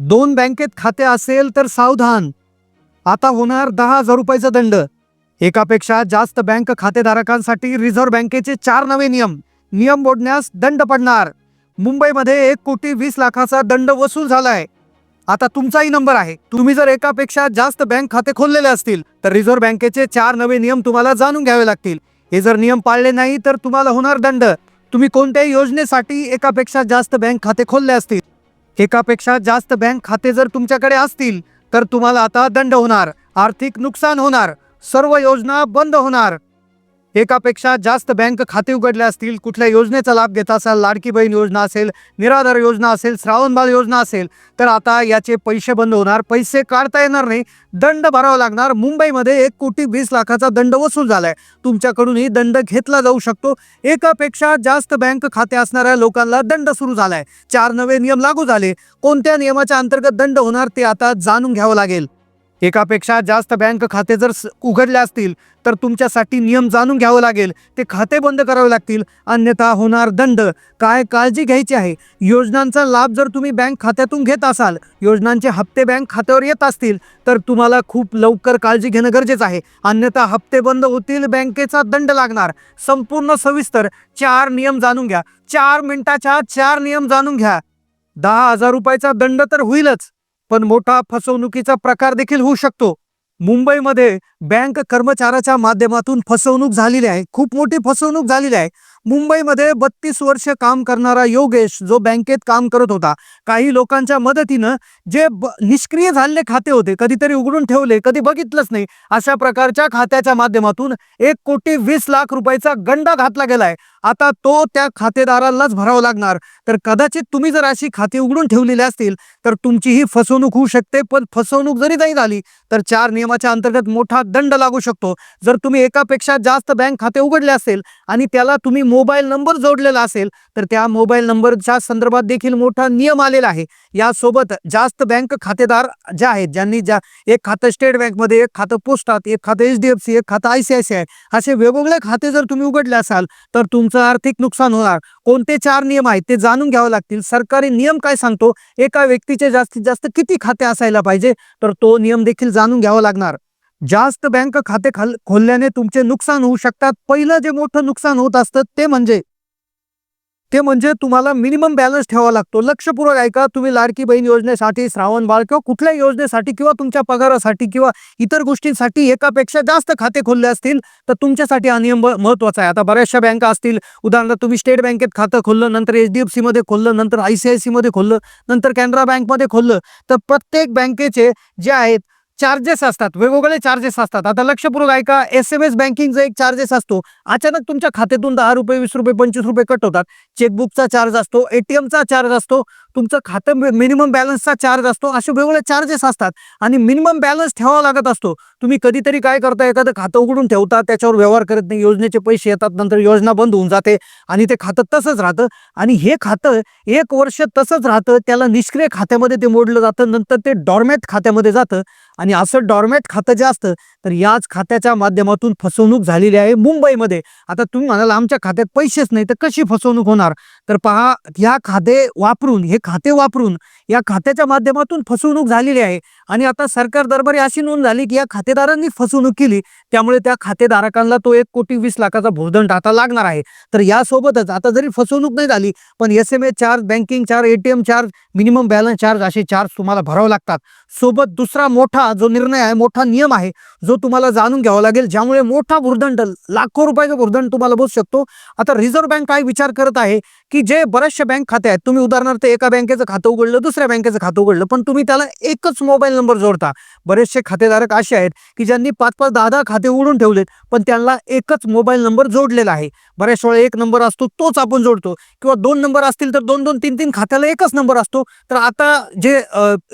दोन बँकेत खाते असेल तर सावधान. आता होणार दहा हजार रुपयाचा दंड. एकापेक्षा जास्त बँक खातेधारकांसाठी रिझर्व्ह बँकेचे चार नवे नियम. नियम मोडण्यास दंड पडणार. मुंबईमध्ये एक कोटी वीस लाखाचा दंड वसूल झालाय. आता तुमचाही नंबर आहे. तुम्ही जर एकापेक्षा जास्त बँक खाते खोललेले असतील तर रिझर्व्ह बँकेचे चार नवे नियम तुम्हाला जाणून घ्यावे लागतील. हे जर नियम पाळले नाही तर तुम्हाला होणार दंड. तुम्ही कोणत्याही योजनेसाठी एकापेक्षा जास्त बँक खाते खोलले असतील. एकापेक्षा जास्त बँक खाते जर तुमच्याकडे असतील तर तुम्हाला आता दंड होणार आर्थिक नुकसान होणार सर्व योजना बंद होणार. एकापेक्षा जास्त बँक खाते उघडले असतील कुठल्या योजनेचा लाभ घेत असाल लाडकी बहीण योजना असेल निराधार योजना असेल श्रावणबाळ योजना असेल तर आता याचे पैसे बंद होणार पैसे काढता येणार नाही दंड भरावा लागणार. मुंबईमध्ये एक कोटी वीस लाखाचा दंड वसूल झालाय. तुमच्याकडूनही दंड घेतला जाऊ शकतो. एकापेक्षा जास्त बँक खाते असणाऱ्या लोकांना दंड सुरू झालाय. चार नवे नियम लागू झाले. कोणत्या नियमाच्या अंतर्गत दंड होणार ते आता जाणून घ्यावं लागेल. एकापेक्षा जास्त बँक खाते जर उघडले असतील तर तुमच्यासाठी नियम जाणून घ्यावं लागेल. ते खाते बंद करावे लागतील. अन्यथा होणार दंड. काय काळजी घ्यायची आहे? योजनांचा लाभ जर तुम्ही बँक खात्यातून घेत असाल योजनांचे हप्ते बँक खात्यावर येत असतील तर तुम्हाला खूप लवकर काळजी घेणं गरजेचं आहे. अन्यथा हप्ते बंद होतील बँकेचा दंड लागणार. संपूर्ण सविस्तर चार नियम जाणून घ्या. चार मिनिटाच्या आत चार नियम जाणून घ्या. दहा हजार रुपयाचा दंड तर होईलच. पण मोठा फसवणुकीचा प्रकार देखील होऊ शकतो. मुंबईमध्ये बँक कर्मचाऱ्याच्या माध्यमातून फसवणूक झालेली आहे. खूप मोठी फसवणूक झालेली आहे. मुंबईमध्ये बत्तीस वर्ष काम करणारा योगेश जो बँकेत काम करत होता. काही लोकांच्या मदतीनं जे ब- निष्क्रिय झालेले खाते होते कधीतरी उघडून ठेवले कधी बघितलंच नाही अशा प्रकारच्या खात्याच्या माध्यमातून एक कोटी वीस लाख रुपयाचा गंडा घातला गेलाय आता तो त्या खातेदारालाच भरावा लागणार. तर कदाचित तुम्ही जर अशी खाती उघडून ठेवलेली असतील तर तुमची ही फसवणूक होऊ शकते. पण फसवणूक जरी नाही झाली तर चार नियम नियमाच्या अंतर्गत मोठा दंड लागू शकतो. जर तुम्ही एकापेक्षा जास्त बँक खाते उघडले असेल आणि त्याला तुम्ही मोबाईल नंबर जोडलेला असेल तर त्या मोबाईल नंबरच्या संदर्भात देखील मोठा नियम आलेला आहे. यासोबत जास्त बँक खातेदार ज्या आहेत ज्यांनी ज्या एक खातं स्टेट बँकमध्ये एक खातं पोस्टात एक खातं एच डी एफ सी एक खातं I C I C I असे वेगवेगळे खाते जर तुम्ही उघडले असाल तर तुमचं आर्थिक नुकसान होणार. कोणते चार नियम आहेत ते जाणून घ्यावे लागतील. सरकारी नियम काय सांगतो? एका व्यक्तीचे जास्तीत जास्त किती खाते असायला पाहिजे? तर तो नियम देखील जाणून घ्यावा लागणार. जास्त बँक खाते खाल खोलल्याने तुमचे नुकसान होऊ शकतात. पहिलं जे मोठं नुकसान होत असतं ते म्हणजे ते म्हणजे तुम्हाला मिनिमम बॅलन्स ठेवावा लागतो. लक्षपूर्वक ऐका तुम्ही लाडकी बहीण योजनेसाठी श्रावण बाळ किंवा कुठल्याही योजनेसाठी किंवा तुमच्या पगारासाठी किंवा इतर गोष्टींसाठी एकापेक्षा जास्त खाते खोलले असतील तर तुमच्यासाठी हा नियम महत्त्वाचा आहे. आता बऱ्याचशा बँका असतील. उदाहरणार्थ तुम्ही स्टेट बँकेत खातं खोललं नंतर एच डी एफ सीमध्ये खोललं नंतर आय सी आय सीमध्ये खोललं नंतर कॅनरा बँकमध्ये खोललं तर प्रत्येक बँकेचे जे आहेत चार्जेस असतात. वेगवेगळे चार्जेस असतात. आता लक्षपूर्वक ऐका एस एम एस बँकिंगचा एक चार्जेस असतो. अचानक तुमच्या खात्यातून दहा रुपये वीस रुपये पंचवीस रुपये कट होतात. चेकबुकचा चार्ज असतो एटीएमचा चार्ज असतो तुमचं खातं मिनिमम बॅलन्सचा चार्ज असतो असे वेगवेगळे चार्जेस असतात. आणि मिनिमम बॅलन्स ठेवावा लागत असतो. तुम्ही कधीतरी काय करता एखादं खातं उघडून ठेवता त्याच्यावर व्यवहार करत नाही योजनेचे पैसे येतात नंतर योजना बंद होऊन जाते आणि ते खातं तसंच राहतं. आणि हे खातं एक वर्ष तसंच राहतं त्याला निष्क्रिय खात्यामध्ये ते मोडलं जातं नंतर ते डॉर्मॅट खात्यामध्ये जातं आणि असं डॉर्मेट खातं जे असतं तर याच खात्याच्या माध्यमातून फसवणूक झालेली आहे मुंबईमध्ये. आता तुम्ही म्हणाल आमच्या खात्यात पैसेच नाही तर कशी फसवणूक होणार? तर पहा या खाते वापरून हे खाते वापरून या खात्याच्या माध्यमातून फसवणूक झालेली आहे. आणि आता सरकार दरबारी अशी नोंद झाली की या खातेदारांनी फसवणूक केली. त्यामुळे त्या खातेधारकांना तो एक कोटी वीस लाखाचा भोर्दंड आता लागणार आहे. तर यासोबतच आता जरी फसवणूक नाही झाली पण S M A charge banking charge ATM charge minimum balance charge असे चार्ज तुम्हाला भरावे लागतात. सोबत दुसरा मोठा जो निर्णय आहे मोठा नियम आहे जो तुम्हाला जाणून घ्यावा लागेल ज्यामुळे मोठा भूर्दंड लाखो रुपयाचा भूर्दंड तुम्हाला बसू शकतो. आता रिझर्व्ह बँक काय विचार करत आहे की जे बरेचसे बँक खाते आहेत तुम्ही उदाहरणार्थ एका बँकेचं खातं उघडलं दुसऱ्या बँकेचं खातं उघडलं पण तुम्ही त्याला एकच मोबाईल नंबर जोडता. बरेचसे खातेधारक असे आहेत की ज्यांनी पाच पाच दहा दहा खाते उघडून ठेवलेत पण त्यांना एकच मोबाईल नंबर जोडलेला आहे. बऱ्याच वेळा एक नंबर असतो तोच आपण जोडतो किंवा दोन नंबर असतील तर दोन दोन तीन तीन खात्याला एकच नंबर असतो. तर आता जे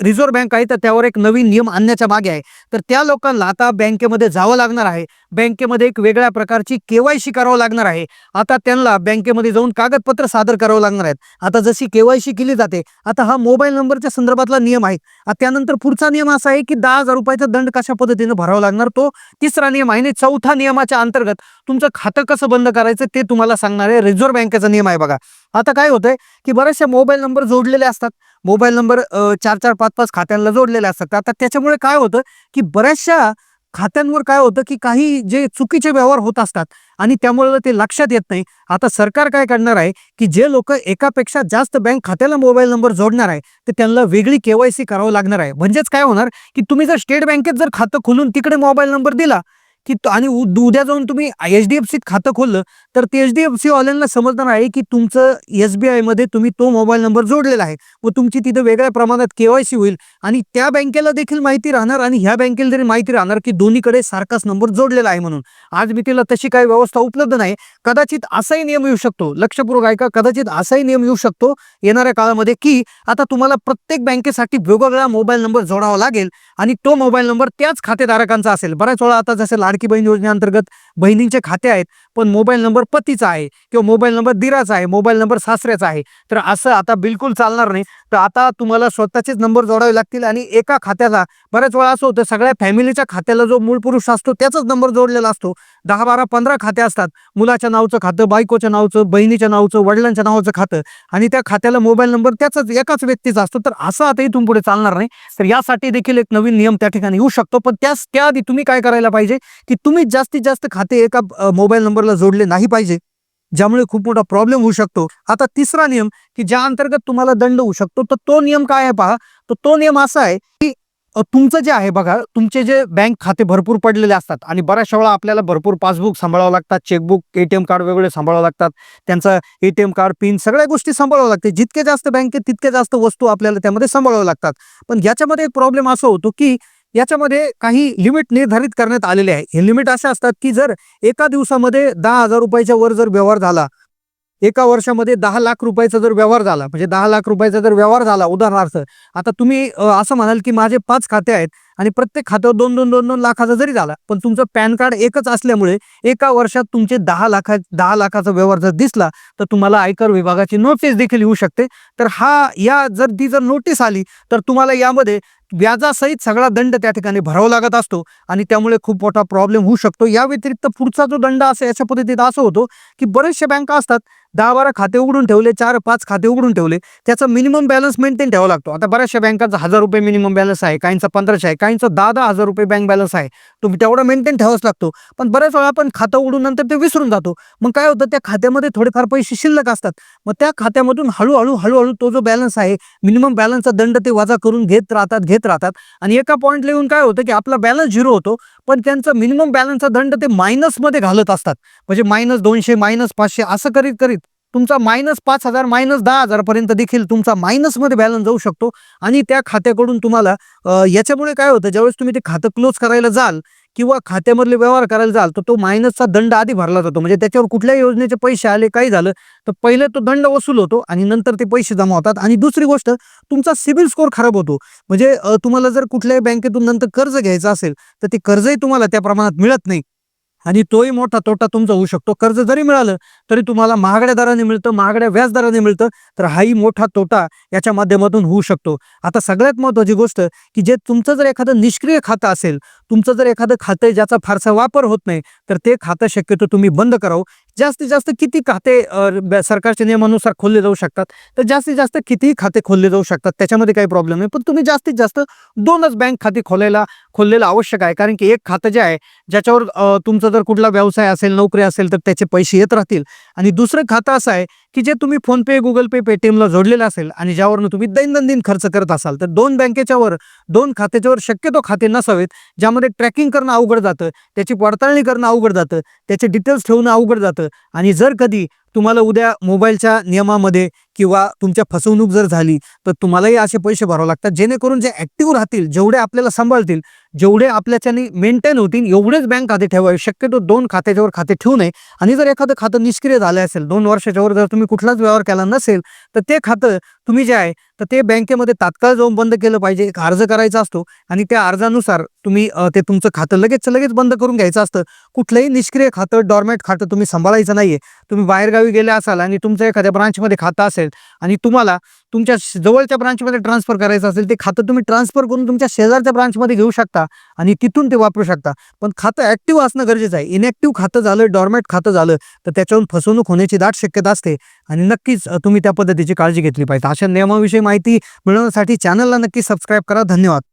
रिझर्व्ह बँक आहे तर त्यावर एक नवीन नियम आणण्याच्या मागे आहे. तर त्या लोकांना आता बँकेमध्ये जावं लागणार आहे. बँकेमध्ये एक वेगळ्या प्रकारची केवायसी करावं लागणार आहे. आता त्यांना बँकेमध्ये जाऊन कागदपत्र सादर करावं लागणार आहेत. आता जशी केवायसी केली जाते आता हा मोबाईल नंबरच्या संदर्भातला नियम आहे. आता त्यानंतर पुढचा नियम असा आहे की दहा हजार रुपयाचा दंड कशा पद्धतीने भरावा लागणार? तो तिसरा नियम आहे आणि चौथा नियमाच्या अंतर्गत तुमचं खातं कसं बंद करायचं ते तुम्हाला सांगणार आहे. रिझर्व्ह बँकेचा नियम आहे बघा. आता काय होतंय की बरेचसे मोबाईल नंबर जोडलेले असतात. मोबाईल नंबर चार चार पाच पाच खात्यांना जोडलेले असतात. आता त्याच्यामुळे काय होतं की बऱ्याचशा खात्यांवर काय होतं की काही जे चुकीचे व्यवहार होत असतात आणि त्यामुळे ते लक्षात येत नाही. आता सरकार काय करणार आहे की जे लोक एकापेक्षा जास्त बँक खात्याला मोबाईल नंबर जोडणार आहे तर त्यांना वेगळी केवायसी करावं लागणार आहे. म्हणजेच काय होणार की तुम्ही जर स्टेट बँकेत जर खातं खोलून तिकडे मोबाईल नंबर दिला की आणि उ- उद्या जाऊन तुम्ही एच डी एफ सीत खातं खोललं तर ते एच डी एफ सी वाल्यांना समजणार आहे की तुमचं एस बी आयमध्ये तुम्ही तो मोबाईल नंबर जोडलेला आहे व तुमची तिथं वेगळ्या प्रमाणात केवायसी होईल आणि त्या बँकेला देखील माहिती राहणार आणि ह्या बँकेला तरी माहिती राहणार की दोन्हीकडे सारखाच नंबर जोडलेला आहे म्हणून. आज मी तिला तशी काही व्यवस्था उपलब्ध नाही. कदाचित असाही नियम येऊ शकतो. लक्षपूर्वक ऐका कदाचित असाही नियम येऊ शकतो येणाऱ्या काळामध्ये की आता तुम्हाला प्रत्येक बँकेसाठी वेगवेगळा मोबाईल नंबर जोडावा लागेल आणि तो मोबाईल नंबर त्याच खातेधारकांचा असेल. बऱ्याच वेळा आता जसे लाडकी बहीण योजनेअंतर्गत बहिणींचे खाते आहेत पण मोबाईल नंबर पतीचा आहे किंवा मोबाईल नंबर दिराचा आहे मोबाईल नंबर सासऱ्याचा आहे. तर असं आता बिलकुल चालणार नाही. तर आता तुम्हाला स्वतःचेच नंबर जोडावे लागतील आणि एका खात्याला बऱ्याच वेळा असं होतं सगळ्या फॅमिलीच्या खात्याला जो मूळ पुरुष असतो त्याचाच नंबर जोडलेला असतो. दहा बारा पंधरा खाते असतात. मुलाच्या नावचं खातं बायकोच्या नावचं बहिणीच्या नावचं वडिलांच्या नावाचं खातं आणि त्या खात्याला मोबाईल नंबर त्याचाच एकाच व्यक्तीचा असतो. तर असं आता इथून पुढे चालणार नाही. तर यासाठी देखील एक नवीन नियम त्या ठिकाणी येऊ शकतो. पण त्या त्याआधी तुम्ही काय करायला पाहिजे? की तुम्ही जास्तीत जास्त खाते एका मोबाईल नंबरला जोडले नाही पाहिजे ज्यामुळे खूप मोठा प्रॉब्लेम होऊ शकतो. आता तिसरा नियम की ज्या अंतर्गत तुम्हाला दंड होऊ शकतो तर तो नियम काय आहे पहा तर तो नियम असा आहे की तुमचं जे आहे बघा तुमचे जे बँक खाते भरपूर पडलेले असतात आणि बऱ्याचशा वेळा आपल्याला भरपूर पासबुक सांभाळावं लागतात चेकबुक एटीएम कार्ड वेगवेगळे सांभाळावं लागतात त्यांचं एटीएम कार्ड पिन सगळ्या गोष्टी सांभाळावं लागते. जितके जास्त बँकेत तितके जास्त वस्तू आपल्याला त्यामध्ये सांभाळावं लागतात. पण याच्यामध्ये एक प्रॉब्लेम असा होतो की याच्यामध्ये काही लिमिट निर्धारित करण्यात आलेले आहे. हे लिमिट असे असतात की जर एका दिवसामध्ये दहा हजार रुपयाच्या वर जर व्यवहार झाला एका वर्षामध्ये दहा लाख रुपयाचा जर व्यवहार झाला म्हणजे दहा लाख रुपयाचा जर व्यवहार झाला उदाहरणार्थ आता तुम्ही असं म्हणाल की माझे पाच खाते आहेत आणि प्रत्येक खात्यावर दोन दोन दोन दोन लाखाचा जरी झाला पण तुमचं पॅन कार्ड एकच असल्यामुळे एका वर्षात तुमचे दहा लाखा दहा लाखाचा व्यवहार जर दिसला तर तुम्हाला आयकर विभागाची नोटीस देखील येऊ शकते. तर हा या जर ती जर नोटीस आली तर तुम्हाला यामध्ये व्याजासहित सगळा दंड त्या ठिकाणी भरावा लागत असतो आणि त्यामुळे खूप मोठा प्रॉब्लेम होऊ शकतो. या व्यतिरिक्त पुढचा जो दंड असं याच्या पद्धतीत असं होतो की बरेचशा बँका असतात दहा बारा खाते उघडून ठेवले चार पाच खाते उघडून ठेवले त्याचा मिनिमम बॅलन्स मेंटेन ठेवावा लागतो. आता बऱ्याचशा बँकांचा हजार रुपये मिनिमम बॅलन्स आहे काहींचा पंधराशे आहे काहींचा दहा दहा हजार रुपये बँक बॅलन्स आहे. तुम्ही तेवढा मेंटेन ठेवाच लागतो. पण बऱ्याच वेळा आपण खातं उघडून नंतर ते विसरून जातो. मग काय होतं त्या खात्यामध्ये थोडेफार पैसे शिल्लक असतात. मग त्या खात्यामधून हळूहळू हळूहळू तो जो बॅलन्स आहे मिनिमम बॅलन्सचा दंड ते वजा करून घेत राहतात घेत राहतात. आणि एका पॉईंटला येऊन काय होतं की आपला बॅलन्स झिरो होतो पण त्यांचा मिनिमम बॅलन्सचा दंड ते मायनसमध्ये घालत असतात. म्हणजे मायनस दोनशे मायनस पाचशे असं करीत करीत तुमचा मायनस पाच हजार मायनस दहा हजारपर्यंत देखील तुमचा मायनसमध्ये बॅलन्स जाऊ शकतो. आणि त्या खात्याकडून तुम्हाला याच्यामुळे काय होतं ज्यावेळेस तुम्ही ते खातं क्लोज करायला जाल किंवा खात्यामधले व्यवहार करायला जाल तर तो मायनसचा दंड आधी भरला जातो. म्हणजे त्याच्यावर कुठल्याही योजनेचे पैसे आले काही झालं तर पहिले तो दंड वसूल होतो आणि नंतर ते पैसे जमा होतात. आणि दुसरी गोष्ट तुमचा सिबिल स्कोर खराब होतो. म्हणजे तुम्हाला जर कुठल्याही बँकेतून नंतर कर्ज घ्यायचं असेल तर ते कर्जही तुम्हाला त्या प्रमाणात मिळत नाही. आणि तोही मोठा तोटा तुमचा होऊ शकतो. कर्ज जरी मिळालं तरी तुम्हाला महागड्या दराने मिळतं महागड्या व्याज दराने मिळतं तर हाही मोठा तोटा याच्या माध्यमातून होऊ शकतो. आता सगळ्यात महत्त्वाची गोष्ट की जे तुमचं जर एखादं निष्क्रिय खातं असेल तुमचं जर एखादं खातं ज्याचा फारसा वापर होत नाही तर ते खातं शक्यतो तुम्ही बंद करावं. जास्तीत जास्त किती खाते सरकारच्या नियमानुसार खोलले जाऊ शकतात? तर जास्तीत जास्त कितीही खाते खोलले जाऊ शकतात त्याच्यामध्ये काही प्रॉब्लेम नाही. पण तुम्ही जास्तीत जास्त दोनच बँक खाते खोलायला खोललेलं आवश्यक आहे. कारण की एक खातं जे आहे ज्याच्यावर तुमचा जर कुठला व्यवसाय असेल नोकरी असेल तर त्याचे पैसे येत राहतील. आणि दुसरं खातं असं आहे की जे तुम्ही फोनपे गुगल पे पेटीएमला जोडलेलं असेल आणि ज्यावरनं तुम्ही दैनंदिन खर्च करत असाल तर दोन बँकेच्या वर दोन खात्याच्यावर शक्यतो खाते नसावेत ज्यामध्ये ट्रॅकिंग करणं अवघड जातं त्याची पडताळणी करणं अवघड जातं त्याचे डिटेल्स ठेवणं अवघड जातं आणि जर कधी तुम्हाला उद्या मोबाईलच्या नियमामध्ये किंवा तुमच्या फसवणूक जर झाली तर तुम्हालाही असे पैसे भरावे लागतात. जेणेकरून जे ॲक्टिव्ह राहतील जेवढे आपल्याला सांभाळतील जेवढे आपल्याच्याने मेंटेन होतील एवढेच बँक खाते ठेवावे. शक्यतो दोन खात्याच्यावर खाते ठेवू नये. आणि जर एखादं खातं निष्क्रिय झालं असेल दोन वर्षाच्यावर जर तुम्ही कुठलाच व्यवहार केला नसेल तर ते खातं तुम्ही जे आहे तर ते बँकेमध्ये तात्काळ जाऊन बंद केलं पाहिजे. एक अर्ज करायचा असतो आणि त्या अर्जानुसार तुम्ही ते तुमचं खातं लगेच लगेच बंद करून घ्यायचं असतं. कुठलंही निष्क्रिय खातं डॉर्मेट खातं तुम्ही सांभाळायचं नाहीये. तुम्ही बाहेरगावी गेले असाल आणि तुमचं एखाद्या ब्रांचमध्ये खातं असेल असेल आणि तुम्हाला तुमच्या जवळच्या ब्रांचमध्ये ट्रान्सफर करायचं असेल ते खातं तुम्ही ट्रान्सफर करून तुमच्या शेजारच्या ब्रांचमध्ये घेऊ शकता आणि तिथून ते वापरू शकता. पण खातं ॲक्टिव्ह असणं गरजेचं आहे. इनॅक्टिव्ह खातं झालं डॉर्मेट खातं झालं तर त्याच्यावरून फसवणूक होण्याची दाट शक्यता असते आणि नक्कीच तुम्ही त्या पद्धतीची काळजी घेतली पाहिजे. अशा नियमाविषयी माहिती मिळवण्यासाठी चॅनलला नक्की सबस्क्राईब करा. धन्यवाद.